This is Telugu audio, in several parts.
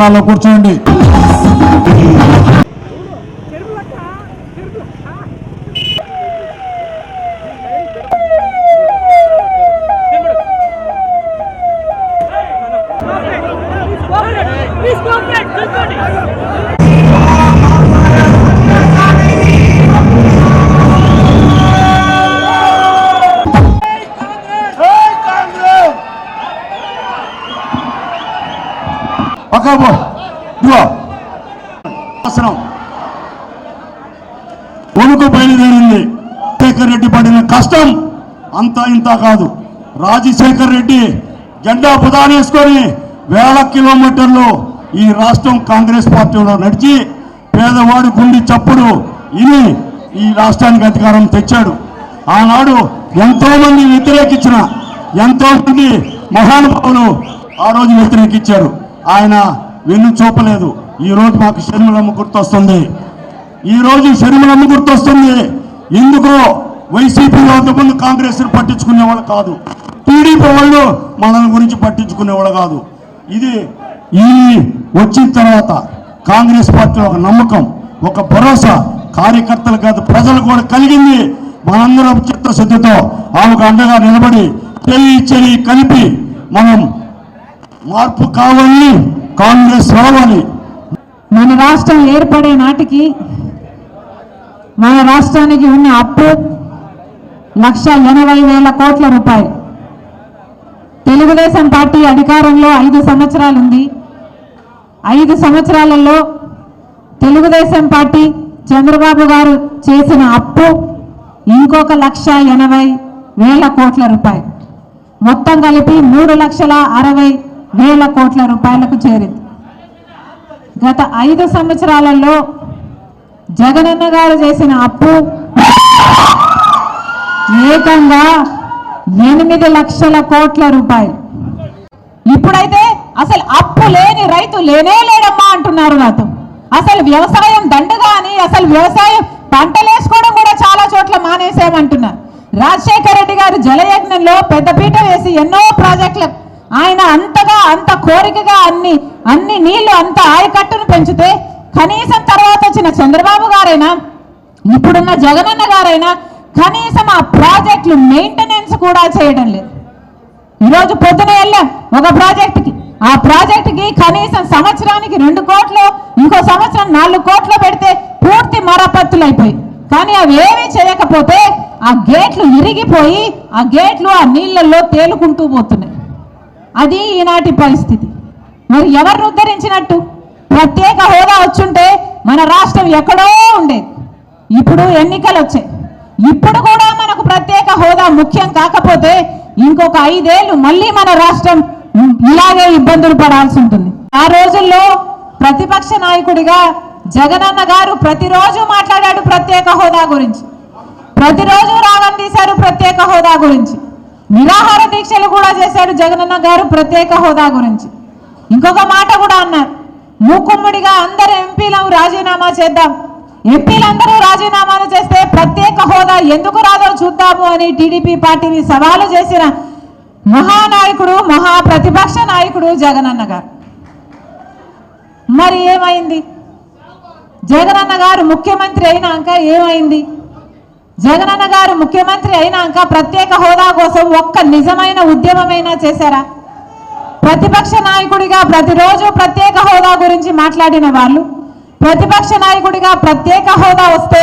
స్థానాల్లో కూర్చోండి. పక్కకు అవసరం ఉడుకు బయలుదేరింది శేఖర్ రెడ్డి పడిన కష్టం అంతా ఇంత కాదు. రాజశేఖర్ రెడ్డి జెండా పుదానేసుకొని వేల కిలోమీటర్లు ఈ రాష్ట్రం కాంగ్రెస్ పార్టీలో నడిచి పేదవాడి గుండి చప్పుడు ఇని ఈ రాష్ట్రానికి అధికారం తెచ్చాడు. ఆనాడు ఎంతో మంది వ్యతిరేకించిన ఎంతో మంది మహానుభావులు ఆ రోజు వ్యతిరేకించారు. ఆయన వెన్ను చూపలేదు. ఈ రోజు మాకు షర్మిలమ్మ గుర్తొస్తుంది. ఈ రోజు షర్మిలమ్మ గుర్తొస్తుంది. ఎందుకో వైసీపీ అంతకుముందు కాంగ్రెస్ పట్టించుకునేవాళ్ళు కాదు. టీడీపీ వాళ్ళు మనల్ని గురించి పట్టించుకునేవాళ్ళు కాదు. ఇది ఈ వచ్చిన తర్వాత కాంగ్రెస్ పార్టీ ఒక నమ్మకం ఒక భరోసా కార్యకర్తలు కాదు ప్రజలు కూడా కలిగింది. మనందరం చిత్తశుద్ధితో ఆమెకు అండగా నిలబడి చెయ్యి చెయ్యి కలిపి మనం మార్పు కావాలని కాంగ్రెస్ రావాలి. మన రాష్ట్రం ఏర్పడే నాటికి మన రాష్ట్రానికి ఉన్న అప్పు లక్ష ఎనభై వేల కోట్ల రూపాయలు. తెలుగుదేశం పార్టీ అధికారంలో ఐదు సంవత్సరాలు ఉంది ఐదు సంవత్సరాలలో తెలుగుదేశం పార్టీ చంద్రబాబు గారు చేసిన అప్పు ఇంకొక లక్ష ఎనభై వేల కోట్ల రూపాయలు. మొత్తం కలిపి మూడు లక్షల అరవై వేల కోట్ల రూపాయలకు చేరింది. గత ఐదు సంవత్సరాలలో జగనన్న గారు చేసిన అప్పు ఏకంగా ఎనిమిది లక్షల కోట్ల రూపాయలు. ఇప్పుడైతే అసలు అప్పు లేని రైతు లేనే లేడమ్మా అంటున్నారు నాతో. అసలు వ్యవసాయం దండగా అని అసలు వ్యవసాయం పంటలేసుకోవడం కూడా చాలా చోట్ల మానేసామంటున్నారు రాజశేఖర రెడ్డి గారు జలయజ్ఞంలో పెద్దపీట వేసి ఎన్నో ప్రాజెక్టులు ఆయన అంతగా అంత కోరికగా అన్ని అన్ని నీళ్ళు అంత ఆయకట్టును పెంచితే కనీసం తర్వాత వచ్చిన చంద్రబాబు గారైనా ఇప్పుడున్న జగనన్న గారైనా కనీసం ఆ ప్రాజెక్టులు మెయింటెనెన్స్ కూడా చేయడం లేదు. ఈరోజు పొద్దున వెళ్ళాం ఒక ప్రాజెక్టుకి. ఆ ప్రాజెక్టుకి కనీసం సంవత్సరానికి రెండు కోట్లు ఇంకో సంవత్సరం నాలుగు కోట్లు పెడితే పూర్తి మరపత్తులు అయిపోయి కానీ అవి ఏమీ చేయకపోతే ఆ గేట్లు ఇరిగిపోయి ఆ గేట్లు ఆ నీళ్ళల్లో తేలుకుంటూ పోతున్నాయి. అది ఈనాటి పరిస్థితి. మరి ఎవరిని ఉద్ధరించినట్టు? ప్రత్యేక హోదా వచ్చుంటే మన రాష్ట్రం ఎక్కడో ఉండేది. ఇప్పుడు ఎన్నికలు వచ్చాయి ఇప్పుడు కూడా మనకు ప్రత్యేక హోదా ముఖ్యం కాకపోతే ఇంకొక ఐదేళ్ళు మళ్ళీ మన రాష్ట్రం ఇలాగే ఇబ్బందులు పడాల్సి ఉంటుంది. ఆ రోజుల్లో ప్రతిపక్ష నాయకుడిగా జగనన్న గారు ప్రతిరోజు మాట్లాడాడు ప్రత్యేక హోదా గురించి. ప్రతిరోజు రాగం తీశారు ప్రత్యేక హోదా గురించి. నిరాహార దీక్షలు కూడా చేశాడు జగనన్న గారు ప్రత్యేక హోదా గురించి. ఇంకొక మాట కూడా అన్నారు మూకుమ్మడిగా అందరు ఎంపీలను రాజీనామా చేద్దాం. ఎంపీలందరూ రాజీనామాలు చేస్తే ప్రత్యేక హోదా ఎందుకు రాదో చూద్దాము అని టీడీపీ పార్టీని సవాలు చేసిన మహానాయకుడు మహాప్రతిపక్ష నాయకుడు జగనన్న గారు. మరి ఏమైంది? జగనన్న గారు ముఖ్యమంత్రి అయినాక ఏమైంది? జగనన్న గారు ముఖ్యమంత్రి అయినాక ప్రత్యేక హోదా కోసం ఒక్క నిజమైన ఉద్యమమైనా చేశారా? ప్రతిపక్ష నాయకుడిగా ప్రతిరోజు ప్రత్యేక హోదా గురించి మాట్లాడిన వాళ్ళు ప్రతిపక్ష నాయకుడిగా ప్రత్యేక హోదా వస్తే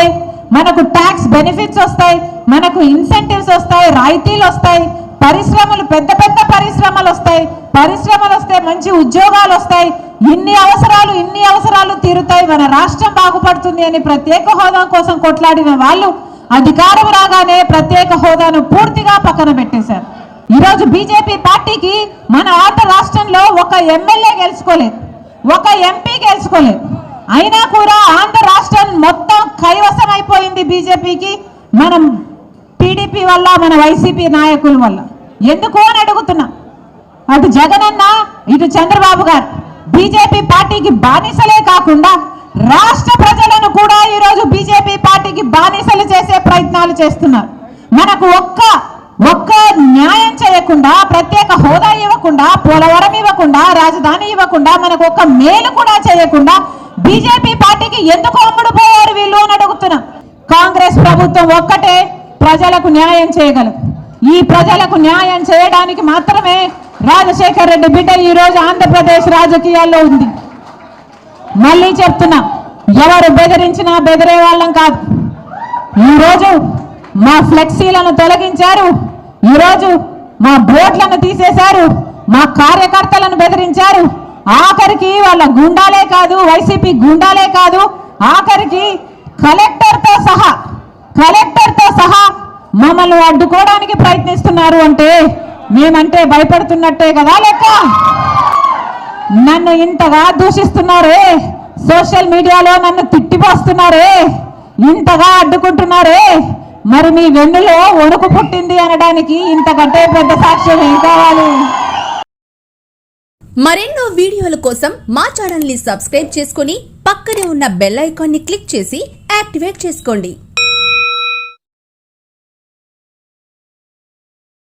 మనకు ట్యాక్స్ బెనిఫిట్స్ వస్తాయి మనకు ఇన్సెంటివ్స్ వస్తాయి రాయితీలు వస్తాయి పరిశ్రమలు పెద్ద పెద్ద పరిశ్రమలు వస్తాయి పరిశ్రమలు వస్తే మంచి ఉద్యోగాలు వస్తాయి ఇన్ని అవసరాలు ఇన్ని అవసరాలు తీరుతాయి మన రాష్ట్రం బాగుపడుతుంది అని ప్రత్యేక హోదా కోసం కొట్లాడిన వాళ్ళు అధికారం రాగానే ప్రత్యేక హోదాను పూర్తిగా పక్కన పెట్టేశారు. ఈరోజు బీజేపీ పార్టీకి మన ఆంధ్ర రాష్ట్రంలో ఒక ఎమ్మెల్యే గెలుచుకోలేదు. ఒక ఎంపీ గెలుచుకోలేదు. అయినా కూడా ఆంధ్ర రాష్ట్రం మొత్తం కైవసం అయిపోయింది బీజేపీకి మనం టీడీపీ వల్ల మన వైసీపీ నాయకుల వల్ల. ఎందుకు అని అడుగుతున్నా. అటు జగనన్న ఇటు చంద్రబాబు గారు. బీజేపీ పార్టీకి బానిసలే కాకుండా రాష్ట్ర ప్రజలను కూడా ఈరోజు బీజేపీ పార్టీకి బానిసలు ప్రయత్నాలు చేస్తున్నారు. మనకు ఒక్క ఒక్క న్యాయం చేయకుండా ప్రత్యేక హోదా ఇవ్వకుండా పోలవరం ఇవ్వకుండా రాజధాని ఇవ్వకుండా మనకు ఒక్క మేలు కూడా చేయకుండా బీజేపీ పార్టీకి ఎందుకు అమ్ముడు పోయారు వీళ్ళు అని అడుగుతున్నా. కాంగ్రెస్ ప్రభుత్వం ఒక్కటే ప్రజలకు న్యాయం చేయగలదు. ఈ ప్రజలకు న్యాయం చేయడానికి మాత్రమే రాజశేఖర్ రెడ్డి బిడ్డ ఈ రోజు ఆంధ్రప్రదేశ్ రాజకీయాల్లో ఉంది. మళ్ళీ చెప్తున్నా ఎవరు బెదిరించినా బెదిరే వాళ్ళం కాదు. ఈరోజు మా ఫ్లెక్సీలను తొలగించారు. ఈరోజు మా బోట్లను తీసేశారు. మా కార్యకర్తలను బెదిరించారు. ఆఖరికి వాళ్ళ గుండాలే కాదు వైసీపీ గుండాలే కాదు ఆఖరికి కలెక్టర్తో సహా కలెక్టర్తో సహా మమ్మల్ని అడ్డుకోవడానికి ప్రయత్నిస్తున్నారు అంటే మేమంటే భయపడుతున్నట్టే కదా లెక్క? నన్ను ఇంతగా దూషిస్తున్నారే? సోషల్ మీడియాలో నన్ను తిట్టిపోస్తున్నారే? ఇంతగా అడ్డుకుంటున్నారే? మరి మీ వెన్నులో వణుకు పుట్టింది అనడానికి ఇంతకంటే పెద్ద సాక్ష్యం ఏం కావాలి? మరెన్నో వీడియోల కోసం మా ఛానల్ని సబ్స్క్రైబ్ చేసుకుని పక్కనే ఉన్న బెల్ ఐకాన్ని క్లిక్ చేసి యాక్టివేట్ చేసుకోండి.